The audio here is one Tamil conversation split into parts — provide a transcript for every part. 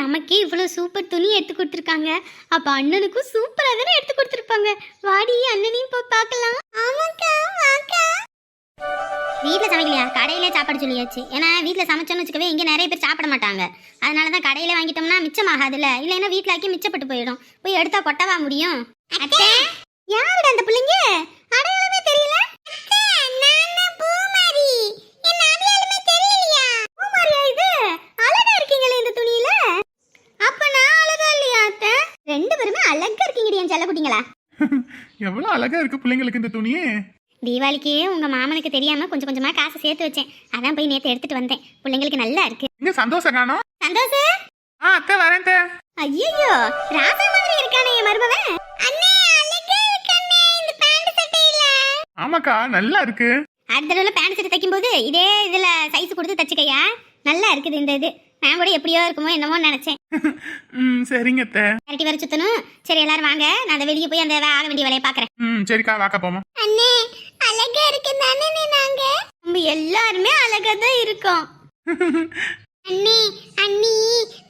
நமக்கே இவ்வளோ சூப்பர் துணி எடுத்து கொடுத்துருக்காங்க. அப்போ அண்ணனுக்கும் சூப்பராக தானே எடுத்து கொடுத்துருப்பாங்க. வாடி அண்ணனையும் போய் பார்க்கலாம். ஆமாக்கா வாக்கா. வீட்டில் சமைக்கலையா? கடையிலே சாப்பாடு சொல்லியாச்சு. ஏன்னா வீட்டில் சமைச்சோன்னு வச்சுக்கவே இங்கே நிறைய பேர் சாப்பிட மாட்டாங்க. அதனால தான் கடையில் வாங்கிட்டோம்னா மிச்சமாகாதுல்ல. இல்லைன்னா வீட்டில் ஆக்கி மிச்சப்பட்டு போயிடும். போய் எடுத்தா கொட்டவா முடியும். யாருடா அந்த பிள்ளைங்க? எவ்வளவு அழகா இருக்கு பிள்ளைங்களுக்கு இந்த துணி தீபாவளிக்கு உங்க மாமனுக்கு தெரியாம கொஞ்சம் கொஞ்சமா காசு சேர்த்து வச்சேன். அதான் போய் நேத்து எடுத்துட்டு வந்தேன். பிள்ளைங்களுக்கு நல்லா இருக்கு. இங்க சந்தோஷம் காணோம்? சந்தோஷம்? ஆ அத்தை வரேன். ஐயோ ராசா மாதிரி இருக்கானே என் மருமவன். அண்ணே அழகா இருக்கண்ணே இந்த பேண்ட் சட்டையில ஆமாக்கா நல்லா இருக்கு. அடுத்த தடவை பேண்ட் சட்டை தைக்கும் போது இதே இதுல சைஸ் கொடுத்து தச்சுக்கையா? நல்லா இருக்குது இந்த இது. நான் கூட எப்படியோ இருக்குமோ என்னமோ நினைச்சேன். ம் சரிங்க அத்தை. கரட்டி வர சுத்தணும். சரி எல்லாரும் வாங்க. நான் அந்த வெளியே போய் அந்த ஆக வேண்டிய வேலையை பாக்குறேன். ம் சரிக்கா வாக்கா போமா அண்ணே அழகா இருக்கு தானே நாங்க? நம்ம எல்லாருமே அழகா தான் இருக்கோம். அண்ணே அண்ணி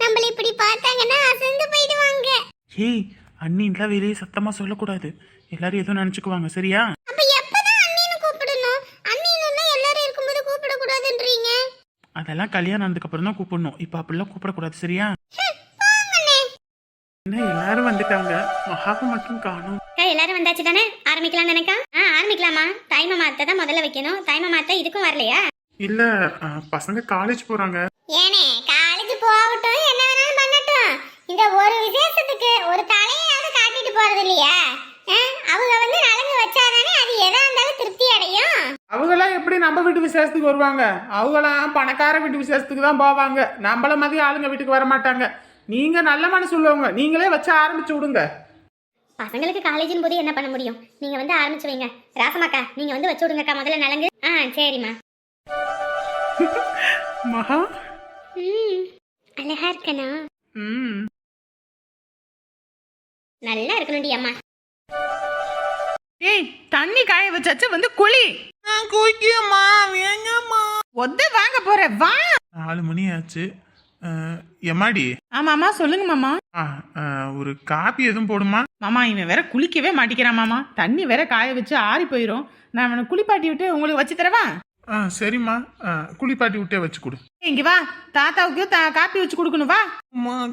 நம்மள இப்படி பார்த்தாங்கன்னா அசந்து போயிடுவாங்க. ஏய் அண்ணின்லாம் வெளியே சத்தமா சொல்லக்கூடாது. எல்லாரும் எதுவும் நினைச்சுக்குவாங்க சரியா? அப்ப அதெல்லாம் கல்யாணம் ஆனதுக்கு அப்புறம் தான் கூப்பிடணும். இப்போ அப்படிலாம் கூப்பிடக்கூடாது சரியா? என்ன எல்லாரும் வந்துட்டாங்க. மகாவை மட்டும் காணும். எல்லாரும் வந்தாச்சு தானே? ஆரம்பிக்கலாம் நினைக்கா ஆ ஆரம்பிக்கலாமா? தாய்மா மாத்த தான் முதல்ல வைக்கணும். தாய்மா மாத்த இதுக்கும் வரலையா? இல்ல பசங்க காலேஜ் போறாங்க. ஏனே காலேஜ் போகட்டும். என்ன வேணாலும் பண்ணட்டும். இந்த ஒரு விசேஷத்துக்கு ஒரு தலையாவது காட்டிட்டு போறது இல்லையா நம்ம வீட்டு விசேஷத்துக்கு வருவாங்க. அவங்களாம் பணக்கார வீட்டு விசேஷத்துக்கு தான் போவாங்க. நம்மள மாதிரி ஆளுங்க வீட்டுக்கு வர மாட்டாங்க. நீங்க நல்ல மனசு உள்ளவங்க. நீங்களே வச்சு ஆரம்பிச்சு விடுங்க. பசங்களுக்கு காலேஜின் போது என்ன பண்ண முடியும்? நீங்க வந்து ஆரம்பிச்சு வைங்க. ராசமாக்கா நீங்க வந்து வச்சு விடுங்கக்கா முதல்ல நலங்கு. ஆ சரிம்மா. மகா. ம் அழகா இருக்கனா ம். நல்லா இருக்கணும்டி அம்மா. ஏய் தண்ணி காய வச்சாச்சு வந்து குய்யம்மா வேங்கம்மா ஒத்த வாங்க போற வா. நாலு மணி ஆச்சு. அஹ், எம்மாடி? ஆமாமா சொல்லுங்க மாமா. ஆ, அஹ், ஒரு காப்பி எதுவும் போடுமா? மாமா இவன் வேற குளிக்கவே மாட்டிக்கிறான் மாமா. தண்ணி வேற காய வச்சு ஆறி போயிரும். நான் அவனை குளிப்பாட்டி விட்டு உங்களுக்கு வச்சு தரவா? ஆ சரிம்மா. அஹ், குளிப்பாட்டி விட்டே வச்சு கொடு. ஏய், இங்க வா. தாத்தாவுக்கு தா காப்பி வச்சு கொடுக்கணும் வா.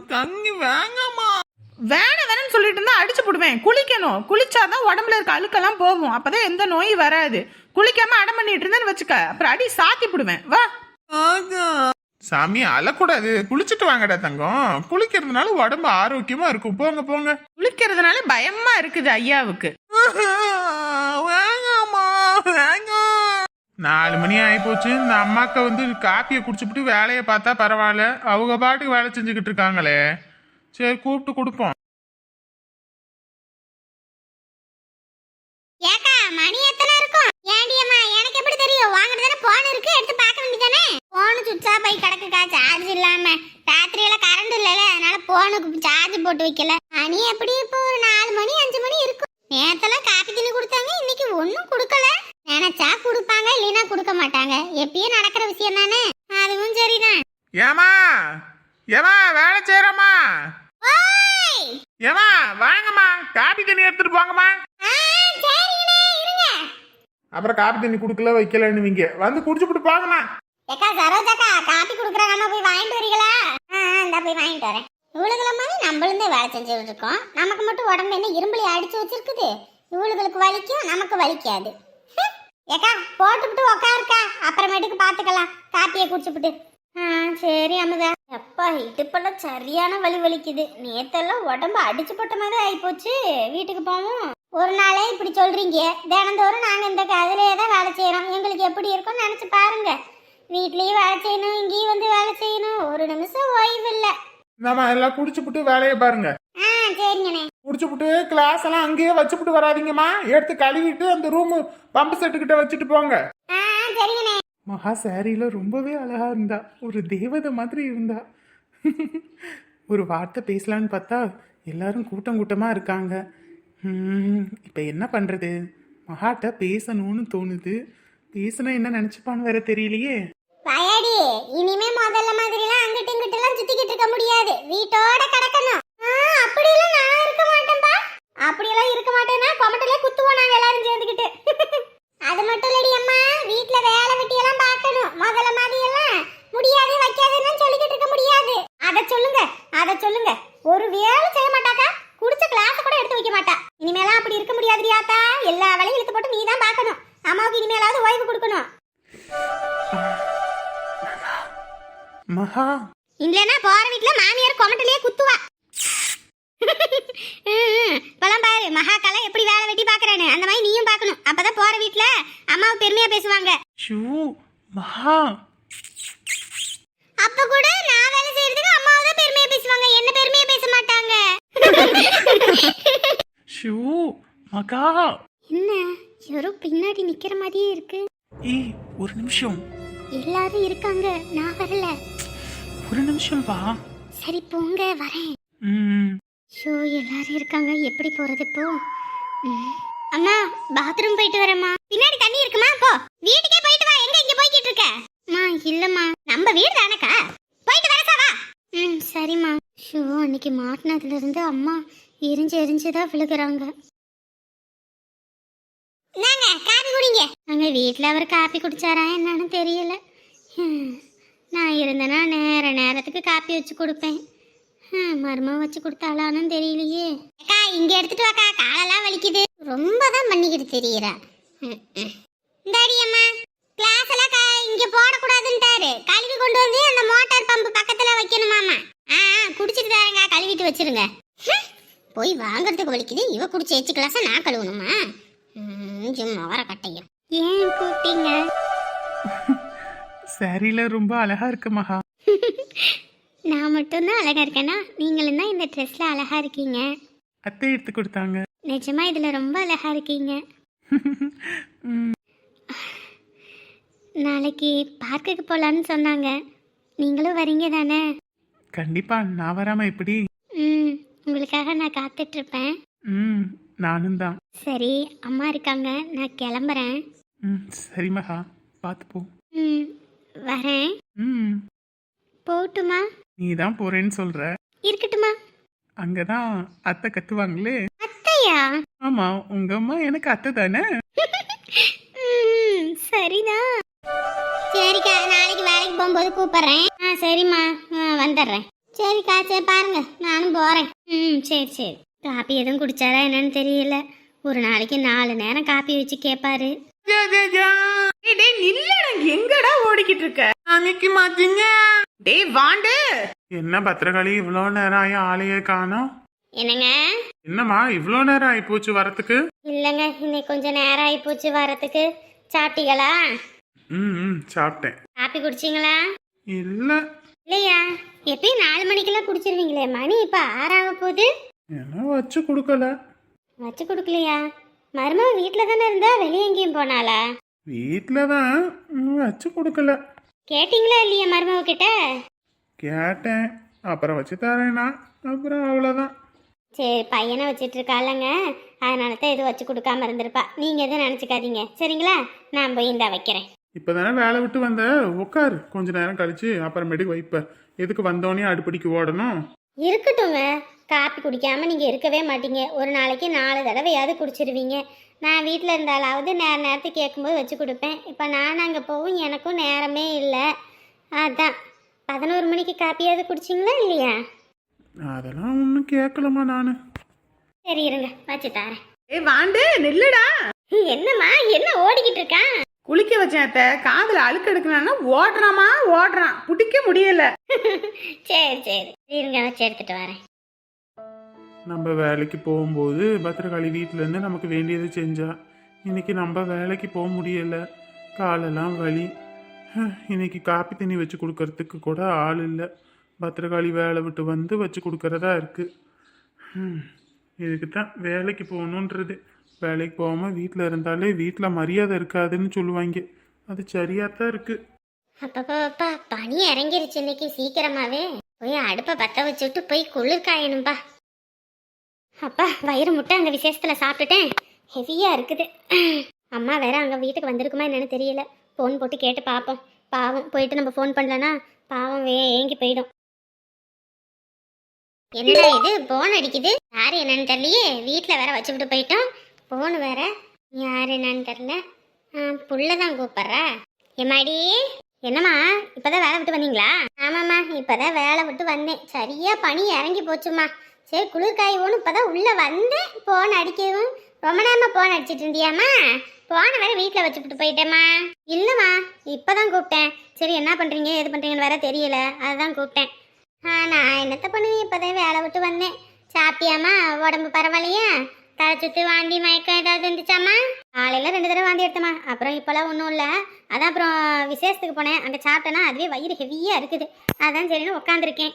தண்ணி வேங்கம்மா வேணாம் வேணும்னு சொல்லிட்டு இருந்தா அடிச்சு போடுவேன். குளிக்கணும். குளிச்சாதான் உடம்புல இருக்க அழுக்கெல்லாம் போகும். அப்பதான் எந்த நோயும் வராது. குளிக்காம அடம் பண்ணிட்டு இருந்தேன்னு வச்சுக்க. அப்புறம் அடி சாத்தி போடுவேன். வா. சாமி அழக்கூடாது. குளிச்சுட்டு வாங்கடா தங்கம். குளிக்கிறதுனால உடம்பு ஆரோக்கியமா இருக்கும். போங்க போங்க. குளிக்கிறதுனால பயமா இருக்குது ஐயாவுக்கு. வேங்கம்மா வேங்க நாலு மணி ஆகி போச்சு இந்த அம்மாக்க வந்து காப்பியை குடிச்சுப்புட்டு வேலையை பார்த்தா பரவாயில்ல. அவங்க பாட்டுக்கு வேலை செஞ்சுக்கிட்டு இருக்காங்களே. சரி கூப்பிட்டு கொடுப்போம். ஏக்கா மணி எத்தனை இருக்கும்? ஏண்டி அம்மா எனக்கு எப்படி தெரியும்? வாங்கிட்டு தானே போன் இருக்கு எடுத்து பார்க்க வேண்டியதானே? போன் சுவிட்ச் ஆகி கிடக்குக்கா சார்ஜ் இல்லாம. ராத்திரியில கரண்ட் இல்லல அதனால போனுக்கு சார்ஜ் போட்டு வைக்கல. மணி எப்படி இப்போ ஒரு நாலு மணி அஞ்சு மணி இருக்கும்? நேத்தெல்லாம் காப்பி தண்ணி கொடுத்தாங்க இன்னைக்கு ஒன்றும் கொடுக்கல. நினைச்சா கொடுப்பாங்க இல்லைன்னா கொடுக்க மாட்டாங்க. எப்பயும் நடக்கிற விஷயம் தானே? அதுவும் சரிதான். ஏமா ஏமா வேலை செய்யறமா ஓய் ஏமா வாங்கம்மா காப்பி தண்ணி எடுத்துட்டு போங்கம்மா. அப்புறம் காப்பி தண்ணி குடுக்கல வைக்கலன்னுவீங்க வந்து குடிச்சுப்புட்டு போங்கம்மா. ஏக்கா சரோஜாக்கா காப்பி குடுக்குறாங்க போய் வாங்கிட்டு வரீங்களா? இந்த போய் வாங்கிட்டு வரேன். இவளுகளை மாதிரி நம்மளும் தான் வேலை செஞ்சுட்டு இருக்கோம். நமக்கு மட்டும் உடம்பு என்ன இரும்பலி அடிச்சு வச்சிருக்குது? இவளுகளுக்கு வலிக்கும் நமக்கு வலிக்காது. ஏக்கா போட்டுவிட்டு உக்காருக்கா. அப்புறமேட்டுக்கு பார்த்துக்கலாம் காப்பியை குடிச்சுப்புட்டு சரி அமுதா. எப்பா இடுப்பெல்லாம் சரியான வலி வலிக்குது. நேத்தெல்லாம் உடம்பு அடிச்சு போட்ட மாதிரி ஆயிப்போச்சு. வீட்டுக்கு போவோம். ஒரு நாளே இப்படி சொல்றீங்க. தினந்தோறும் நாங்க இந்த கதிலேயே தான் வேலை செய்யறோம் எங்களுக்கு எப்படி இருக்கும்னு நினைச்சு பாருங்க. வீட்லயும் வேலை செய்யணும் இங்கேயும் வந்து வேலை செய்யணும். ஒரு நிமிஷம் ஓய்வு இல்ல. நம்ம எல்லாம் குடிச்சுப்புட்டு வேலையை பாருங்க. ஆ சரிங்கண்ணே. குடிச்சுப்புட்டு கிளாஸ் எல்லாம் அங்கேயே வச்சுப்புட்டு வராதீங்கம்மா. எடுத்து கழுவிட்டு அந்த ரூம் பம்பு செட்டு கிட்ட வச்சுட்டு போங்க. சரிங்கண்ணே. மகா சாரியில் ரொம்பவே அழகாக இருந்தா. ஒரு தேவதை மாதிரி இருந்தா. ஒரு வார்த்தை பேசலான்னு பார்த்தா எல்லாரும் கூட்டம் கூட்டமாக இருக்காங்க. இப்போ என்ன பண்ணுறது மகாட்ட பேசணும்னு தோணுது. பேசினா என்ன நினச்சிப்பான்னு வேற தெரியலையே. வயாடி இனிமே முதல்ல மாதிரிலாம் அங்கிட்டு இங்கிட்டு எல்லாம் சுத்திக்கிட்டு இருக்க முடியாது. வீட்டோட கடக்கணும். இல்லைன்னா போற வீட்ல மாமியார் கொமட்டிலேயே குத்துவா. பழம் பாரு மகாக்கால எப்படி வேலை வெட்டி பாக்குறானு. அந்த மாதிரி நீயும் பார்க்கணும் அப்பதான் போற வீட்ல அம்மாவை பெருமையா பேசுவாங்க. மகா. அப்ப கூட நான் வேலை செய்யறதுக்கு அம்மாவை தான் பெருமையா பேசுவாங்க. என்ன பெருமையா பேச மாட்டாங்க? ஷூ மகா. என்ன? யாரோ பின்னாடி நிக்கிற மாதிரியே இருக்கு. ஏய் ஒரு நிமிஷம். எல்லாரும் இருக்காங்க. நான் வரல. ஒரு நிமிஷம் வா. சரி போங்க வரேன். ம். ஷோ எல்லாரும் இருக்காங்க. எப்படி போறது இப்போ ம். அம்மா பாத்ரூம் போயிட்டு வரேம்மா. பின்னாடி தண்ணி இருக்குமா? போ. வீட்டுக்கே போயிட்டு வா. எங்க இங்க போய்கிட்டு இருக்க? அம்மா இல்லம்மா. நம்ம வீடு தானக்கா? போயிட்டு வரசா வா. ம் சரிம்மா. ஷோ அன்னைக்கு மாட்டினதுல இருந்து அம்மா எரிஞ்சு எரிஞ்சு தான் விழுகுறாங்க. நாங்க காபி குடிங்க. அங்க வீட்ல அவர் காப்பி குடிச்சாரா என்னன்னு தெரியல. ஹம். நான் இருந்தேன்னா நேர நேரத்துக்கு காப்பி வச்சு கொடுப்பேன். மருமக வச்சு கொடுத்தாளான்னு தெரியலையே. அக்கா இங்கே எடுத்துட்டு வாக்கா காலெல்லாம் வலிக்குது. ரொம்ப தான் பண்ணிக்கிட்டு தெரியறா. இந்தாடி அம்மா கிளாஸ் எல்லாம் கா- இங்கே போடக்கூடாதுன்ட்டாரு. கழுவி கொண்டு வந்து அந்த மோட்டார் பம்பு பக்கத்தில் வைக்கணுமாமா. ஆ ஆ, குடிச்சிட்டு தாருங்க கழுவிட்டு வச்சிருங்க. போய் வாங்குறதுக்கு வலிக்குது. இவ குடிச்ச எச்சு கிளாஸை நான் கழுவணுமா? சும்மா வர கட்டையும். ஏன் கூப்பிட்டீங்க? சாரியில ரொம்ப அழகா இருக்கு மகா. நான் மட்டும்தான் அழகா இருக்கேனா? நீங்களும் தான் இந்த ட்ரெஸ்ல அழகா இருக்கீங்க? அத்தை எடுத்து கொடுத்தாங்க. நிஜமா இதுல ரொம்ப அழகா இருக்கீங்க. ம், நாளைக்கு பார்க்குக்கு போகலான்னு சொன்னாங்க. நீங்களும் வரீங்க தானே? கண்டிப்பா நான் வராம எப்படி? ம் உங்களுக்காக நான் காத்துட்ருப்பேன். ம் நானும் தான். சரி அம்மா இருக்காங்க. நான் கிளம்புறேன். ம் சரி மகா. பார்த்து போ. ம். வரேன். ம். போகட்டுமா? நீ தான் போறேன்னு சொல்ற. இருக்கட்டுமா? அங்கதான் அத்தை கத்துவாங்களே. அத்தையா? ஆமா உங்க அம்மா எனக்கு அத்தை தானே? ம் சரிதான் சரிக்கா நாளைக்கு வேலைக்கு போகும்போது கூப்பிடுறேன். ஆ சரிம்மா. ஆ வந்துடுறேன். சரிக்கா சரி பாருங்க. நானும் போகிறேன் ம் சரி சரி. காப்பி எதுவும் குடிச்சாரா என்னன்னு தெரியல. ஒரு நாளைக்கு நாலு நேரம் காப்பி வச்சு கேட்பாரு டேய் நில்லடா எங்கடா ஓடிக்கிட்டு இருக்க? அன்னைக்கு மாட்டீங்க. டேய் வாண்டு. என்ன பத்திரகாளி இவ்வளோ நேரம் ஆகி ஆளையே காணோம் என்னங்க? என்னம்மா இவ்வளோ நேரம் ஆகி போச்சு வரத்துக்கு? இல்லைங்க இன்னைக்கு கொஞ்சம் நேரம் ஆகி போச்சு வரத்துக்கு. சாப்பிட்டீங்களா? ம் ம் சாப்பிட்டேன். காப்பி குடிச்சிங்களா? இல்லை. இல்லையா? எப்பயும் நாலு மணிக்கெல்லாம் குடிச்சிருவீங்களே மணி இப்போ ஆறாக போகுது. என்ன வச்சு கொடுக்கல? வச்சு கொடுக்கலையா? மருமக வீட்டில் தானே இருந்தா? வெளியே எங்கேயும் போனாளா? வீட்டில் தான் வச்சு கொடுக்கல. கேட்டிங்களா இல்லையா மருமக கிட்ட கேட்டேன். அப்புறம் வச்சு தரேனா. அப்புறம் அவ்வளோதான் சரி பையனை வச்சிட்டு இருக்காளங்க. அதனால தான் எதுவும் வச்சு கொடுக்காம இருந்திருப்பா. நீங்கள் எதுவும் நினச்சிக்காதீங்க. சரிங்களா? நான் போய் இந்தா வைக்கிறேன். இப்போ தானே வேலை விட்டு வந்த? உட்காரு கொஞ்ச நேரம் கழிச்சு அப்புறமேட்டுக்கு வைப்ப. எதுக்கு வந்தோடனே அடுப்படிக்கு ஓடணும்? இருக்கட்டுங்க காப்பி குடிக்காம நீங்கள் இருக்கவே மாட்டீங்க. ஒரு நாளைக்கு நாலு தடவையாவது குடிச்சிருவீங்க. நான் வீட்டில் இருந்தாலாவது நேர நேரத்துக்கு கேட்கும்போது வச்சு கொடுப்பேன். இப்போ நான் அங்கே போவும் எனக்கும் நேரமே இல்லை. அதான். பதினோரு மணிக்கு காப்பியாவது குடிச்சிங்களா இல்லையா? அதெல்லாம் ஒன்றும் கேட்கலம்மா நான். சரி இருங்க. வச்சு தரேன். ஏய் வாண்டு நில்லுடா. என்னம்மா என்ன ஓடிக்கிட்டு இருக்கான் குளிக்க வச்சேன் அத்தை. காதுல அழுக்கு ஓடுறாமா ஓடுறான். பிடிக்க முடியல. சரி சரி. இருங்க வச்சு எடுத்துட்டு வரேன். நம்ம வேலைக்கு போகும்போது பத்திரகாளி வீட்டிலேருந்து நமக்கு வேண்டியது செஞ்சா இன்றைக்கி நம்ம வேலைக்கு போக முடியல. காலெல்லாம் வலி. இன்னைக்கு காப்பி தண்ணி வச்சு கொடுக்கறதுக்கு கூட ஆள் இல்லை. பத்திரகாளி வேலை விட்டு வந்து வச்சு கொடுக்கறதா இருக்குது இதுக்கு தான் வேலைக்கு போகணுன்றது. வேலைக்கு போகாமல் வீட்டில் இருந்தாலே வீட்டில் மரியாதை இருக்காதுன்னு சொல்லுவாங்க. அது சரியாக தான் இருக்குது அப்பப்பா பனி இறங்கிருச்சு இன்னைக்கு சீக்கிரமாவே. போய் அடுப்பை பற்ற வச்சுட்டு போய் குளிர்காயணும்பா அப்பா வயிறு முட்டை அங்கே விசேஷத்தில் சாப்பிட்டுட்டேன். ஹெவியாக இருக்குது. அம்மா வேற அங்கே வீட்டுக்கு வந்திருக்குமா என்னன்னு தெரியல. ஃபோன் போட்டு கேட்டு பார்ப்போம் பாவம் போயிட்டு நம்ம ஃபோன் பண்ணலன்னா பாவம் வே ஏங்கி போயிடும். என்னடா இது? போன் அடிக்குது. யார் என்னன்னு தெரியலையே. வீட்டில் வேற வச்சுக்கிட்டு போயிட்டோம். போன் வேற. யார் என்னன்னு தெரில புள்ள தான் கூப்பிட்றா. எம்மாடி என்னம்மா இப்போதான் வேலை விட்டு வந்தீங்களா? ஆமாம்மா இப்போதான் வேலை விட்டு வந்தேன். சரியா பனி இறங்கி போச்சுமா சரி குளிர் காயவோன்னு இப்பதான் உள்ளே வந்தேன் ஃபோன் அடிக்கவும். ரொம்ப நேரமாக ஃபோன் அடிச்சிட்டு இருந்தியாம்மா? ஃபோனை வேறு வீட்டில் வச்சுக்கிட்டு போயிட்டேம்மா. இல்லைம்மா இப்போ தான் கூப்பிட்டேன். சரி என்ன பண்ணுறீங்க எது பண்ணுறீங்கன்னு வேற தெரியல. அதுதான் கூப்பிட்டேன். ஆ நான் என்னத்த பண்ணுவேன் இப்போதான் வேலை விட்டு வந்தேன். சாப்பிட்டியாம்மா? உடம்பு பரவாயில்லையா? தலை சுற்றி வாந்தி மயக்கம் ஏதாவது இருந்துச்சாம்மா? காலையில் ரெண்டு தடவை வாந்தி எடுத்தம்மா. அப்புறம் இப்போலாம் ஒன்றும் இல்லை. அதான் அப்புறம் விசேஷத்துக்கு போனேன். அங்கே சாப்பிட்டேன்னா அதுவே வயிறு ஹெவியாக இருக்குது. அதான் சரின்னு உட்காந்துருக்கேன்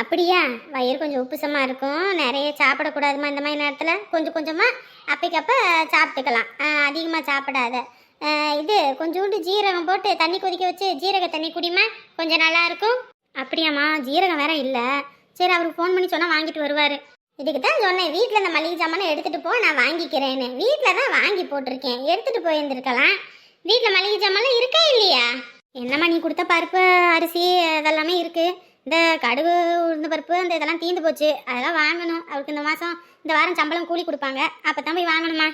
அப்படியா? வயிறு கொஞ்சம் உப்புசமாக இருக்கும். நிறைய சாப்பிடக்கூடாதுமா இந்த மாதிரி நேரத்தில்? கொஞ்சம் கொஞ்சமாக அப்பைக்கப்போ சாப்பிட்டுக்கலாம். அதிகமாக சாப்பிடாத. இது கொஞ்சோண்டு ஜீரகம் போட்டு தண்ணி கொதிக்க வச்சு ஜீரக தண்ணி குடிமா கொஞ்சம் நல்லா இருக்கும். அப்படியாம்மா ஜீரகம் வேற இல்லை. சரி அவருக்கு ஃபோன் பண்ணி சொன்னால் வாங்கிட்டு வருவார். இதுக்கு தான் சொன்னேன் வீட்டில் இந்த மளிகை சாமானை எடுத்துகிட்டு போ நான் வாங்கிக்கிறேன்னு. வீட்டில் தான் வாங்கி போட்டிருக்கேன். எடுத்துகிட்டு போயிருந்துருக்கலாம். வீட்டில் மளிகை சாமான்லாம் இருக்கா இல்லையா? என்னம்மா நீ கொடுத்த பருப்பு அரிசி அதெல்லாமே இருக்குது இந்த கடுகு உளுந்த பருப்பு அந்த இதெல்லாம் தீந்து போச்சு. அதெல்லாம் வாங்கணும். அவருக்கு இந்த மாதம் இந்த வாரம் சம்பளம் கூலி கொடுப்பாங்க. அப்போ தான் போய் வாங்கணுமா?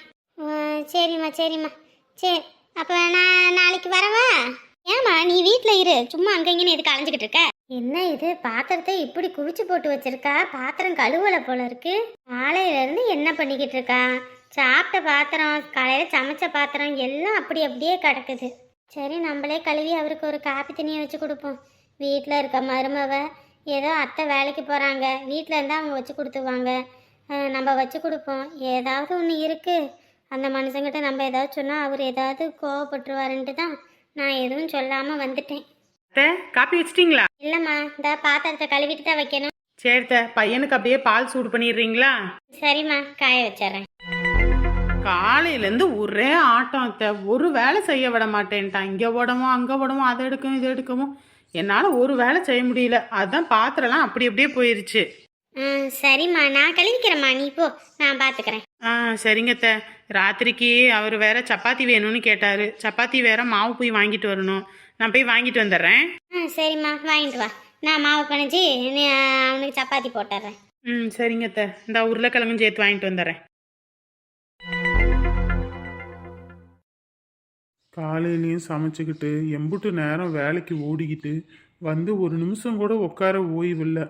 சரிம்மா சரிம்மா. சரி. அப்போ நான் நாளைக்கு வரவா? ஏம்மா நீ வீட்டில் இரு. சும்மா அங்கே இங்கேன்னு எதுக்கு அலைஞ்சிக்கிட்டு இருக்க? என்ன இது? பாத்திரத்தை இப்படி குவிச்சு போட்டு வச்சிருக்கா? பாத்திரம் கழுவலை போல இருக்கு. காலையில இருந்து என்ன பண்ணிக்கிட்டு இருக்கா? சாப்பிட்ட பாத்திரம் காலையில சமைச்ச பாத்திரம் எல்லாம் அப்படி அப்படியே கிடக்குது. சரி நம்மளே கழுவி அவருக்கு ஒரு காப்பி தண்ணியை வச்சு கொடுப்போம். வீட்டில் இருக்க மருமவ ஏதோ அத்தை வேலைக்கு போகிறாங்க வீட்டில் இருந்தால் அவங்க வச்சு கொடுத்துவாங்க நம்ம வச்சு கொடுப்போம். ஏதாவது ஒன்று இருக்குது அந்த மனுஷங்கிட்ட நம்ம ஏதாவது சொன்னால் அவர் ஏதாவது கோவப்பட்டுருவாருன்ட்டு தான் நான் எதுவும் சொல்லாமல் வந்துட்டேன். காப்பி வச்சிட்டீங்களா? இல்லைம்மா இந்த பாத்திரத்தை கழுவிட்டு தான் வைக்கணும். சரி அத்தை பையனுக்கு அப்படியே பால் சூடு பண்ணிடுறீங்களா? சரிம்மா காய வச்சிடுறேன். காலையிலேருந்து ஒரே ஆட்டம் அத்தை. ஒரு வேலை செய்ய விட மாட்டேன்ட்டான். இங்கே ஓடவும் அங்கே ஓடவும் அதை எடுக்கவும் இதை எடுக்கவும். என்னால் ஒரு வேலை செய்ய முடியல. அதுதான் பாத்திரம்லாம் அப்படி அப்படியே போயிருச்சு. சரிம்மா. நான் கழுவிக்கிறேம்மா. நீ போ. நான் பார்த்துக்கிறேன் ஆ சரிங்க ராத்திரிக்கு அவர் வேற சப்பாத்தி வேணும்னு கேட்டாரு. சப்பாத்தி வேற மாவு போய் வாங்கிட்டு வரணும். நான் போய் வாங்கிட்டு வந்துடுறேன். ஆ சரிம்மா. வாங்கிட்டு வா. நான் மாவு பிணைஞ்சி அவனுக்கு சப்பாத்தி போட்டுறேன் ம் சரிங்க இந்த உருளைக்கிழங்கும் சேர்த்து வாங்கிட்டு வந்துடுறேன். காலையிலையும் சமைச்சுக்கிட்டு எம்புட்டு நேரம் வேலைக்கு ஓடிக்கிட்டு வந்து ஒரு நிமிஷம் கூட உட்கார ஓய்வில்லை.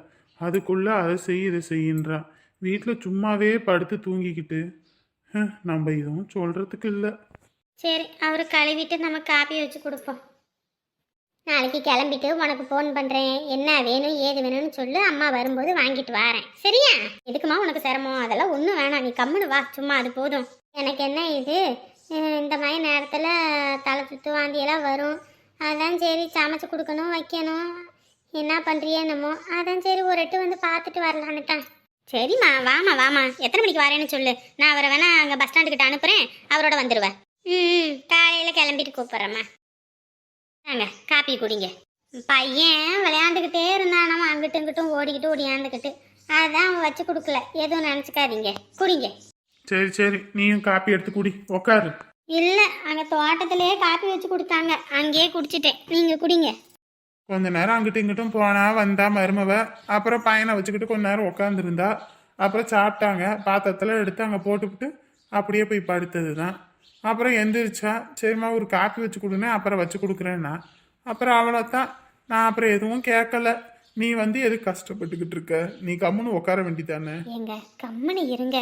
அதுக்குள்ளே அதை செய் இதை செய்யின்றான் வீட்டில் சும்மாவே படுத்து தூங்கிக்கிட்டு நம்ம எதுவும் சொல்கிறதுக்கு இல்லை. சரி அவர் கழுவிட்டு நம்ம காப்பி வச்சு கொடுப்போம். நாளைக்கு கிளம்பிட்டு உனக்கு ஃபோன் பண்ணுறேன் என்ன வேணும் ஏது வேணும்னு சொல்லு. அம்மா வரும்போது வாங்கிட்டு வரேன். சரியா? எதுக்குமா உனக்கு சிரமம்? அதெல்லாம் ஒன்றும் வேணாம். நீ கம்முனு வா. சும்மா அது போதும். எனக்கு என்ன இது? இந்த மாதிரி நேரத்தில் தலை சுத்து வாந்தியெல்லாம் வரும். அதான் சரி சமைச்சு கொடுக்கணும் வைக்கணும். என்ன பண்ணுறியே என்னமோ. அதான் சரி ஒரு எட்டு வந்து பார்த்துட்டு வரலான்னுட்டான். சரிம்மா வாமா வாமா. எத்தனை மணிக்கு வரேன்னு சொல்லு. நான் அவரை வேணா அங்கே பஸ் ஸ்டாண்டுக்கிட்ட அனுப்புகிறேன் அவரோட வந்துடுவேன் ம் காலையில் கிளம்பிட்டு கூப்பிட்றேம்மா. வாங்க காப்பி குடிங்க. பையன் விளையாண்டுக்கிட்டே இருந்தானாமா அங்கிட்டும் இங்கிட்டும் ஓடிக்கிட்டு ஓடியாந்துக்கிட்டு அதான் அவன் வச்சு கொடுக்கல. எதுவும் நினச்சிக்காதீங்க. குடிங்க. சரி சரி. நீயும் காப்பி எடுத்து குடி. உக்காரு. இல்லை அங்கே தோட்டத்திலேயே காப்பி வச்சு கொடுத்தாங்க. அங்கேயே குடிச்சிட்டேன். நீங்கள் குடிங்க. கொஞ்ச நேரம் அங்கிட்டும் இங்கிட்டும் போனா வந்தா மருமவ. அப்புறம் பையனை வச்சுக்கிட்டு கொஞ்ச நேரம் உட்காந்துருந்தா அப்புறம் சாப்பிட்டாங்க. பாத்திரத்தில் எடுத்து அங்கே போட்டுவிட்டு அப்படியே போய் படுத்தது தான் அப்புறம் எந்திரிச்சா சரிம்மா ஒரு காப்பி வச்சு கொடுனே அப்புறம் வச்சு கொடுக்குறேன்னா. அப்புறம் அவ்வளோதான் நான் அப்புறம் எதுவும் கேட்கல. நீ வந்து எது கஷ்டப்பட்டுக்கிட்டு இருக்க? நீ கம்முன்னு உட்கார வேண்டிதானே ஏங்க கம்முன்னு இருங்க.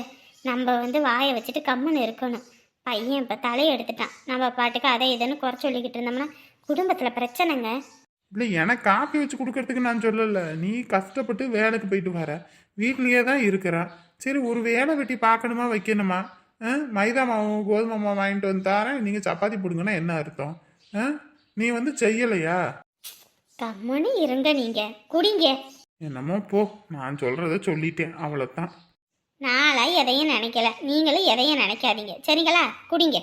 நம்ம வந்து வாயை வச்சுட்டு கம்முன்னு இருக்கணும். பையன் இப்போ தலையை எடுத்துட்டான் நம்ம பாட்டுக்கு அதை இதுன்னு குறை சொல்லிக்கிட்டு இருந்தோம்னா குடும்பத்தில் பிரச்சனைங்க. இல்லை எனக்கு காப்பி வச்சு கொடுக்கறதுக்கு நான் சொல்லலை. நீ கஷ்டப்பட்டு வேலைக்கு போயிட்டு வர. வீட்லயே தான் இருக்கிற. சரி ஒரு வேலை வெட்டி பார்க்கணுமா வைக்கணுமா? மைதா மாவு கோதுமை மாவு வாங்கிட்டு வந்து தரேன். நீங்கள் சப்பாத்தி போடுங்கன்னா என்ன அர்த்தம்? நீ வந்து செய்யலையா? கம்முன்னு இருங்க நீங்கள் குடிங்க. என்னமோ போ. நான் சொல்கிறத சொல்லிட்டேன். அவ்வளோதான் நாளாக எதையும் நினைக்கல. நீங்களும் எதையும் நினைக்காதீங்க. சரிங்களா? குடிங்க.